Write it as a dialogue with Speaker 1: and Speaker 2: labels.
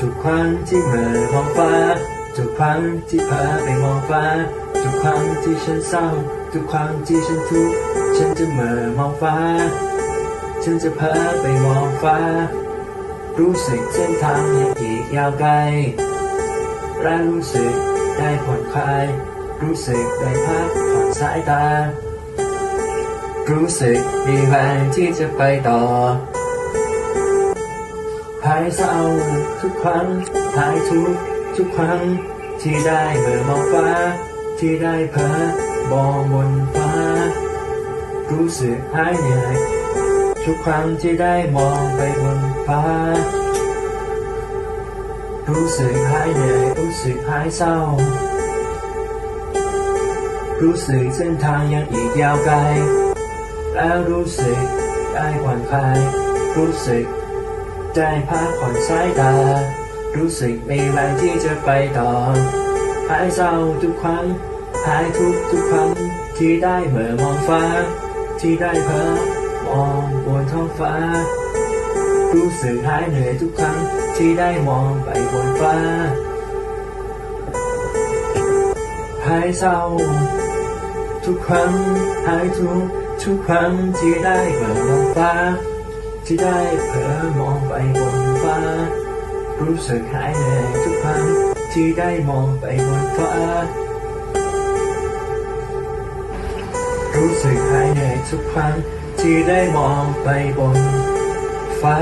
Speaker 1: ทุกครั้งที่เมื่อมองฟ้า ทุกครั้งที่เผลอไปมองฟ้า ทุกครั้งที่ฉันเศร้า ทุกครั้งที่ฉันทุกข์ ฉันจะเมื่อมองฟ้า ฉันจะเผลอไปมองฟ้า รู้สึกเส้นทางยังอีกยาวไกลและรู้สึกได้ผ่อนคลาย รู้สึกได้พักผ่อนสายตา รู้สึกมีแรงที่จะไปต่อ หายเศร้าทุกครั้งหายทุกข์ทุกครั้งที่ได้เมื่อมองฟ้าที่ได้เพ้อมองบนฟ้า รู้สึกหายเหนื่อยทุกครั้งที่ได้มองไปบนฟ้า รู้สึกหายเหนื่อยรู้สึกหายเศร้า รู้สึกเส้นทางยังอีกยาวไกล แล้วรู้สึกได้ผ่อนคลายรู้สึก ได้พักผ่อนสายตา รู้สึกมีแรงที่จะไปต่อ หายเศร้าทุกครั้ง หายทุกทุกครั้ง ที่ได้เมื่อมองฟ้า ที่ได้เพ้อมองบนท้องฟ้า รู้สึกหายเหนื่อยทุกครั้ง ที่ได้มองไปบนฟ้า หายเศร้า ทุกครั้ง หายทุกทุกครั้งที่ได้เปิดมองฟ้า ที่ได้เผลอมองไปบนฟ้า รู้สึกหายเหนื่อยทุกครั้งที่ได้มองไปบนฟ้า รู้สึกหายเหนื่อยทุกครั้งที่ได้มองไปบนฟ้า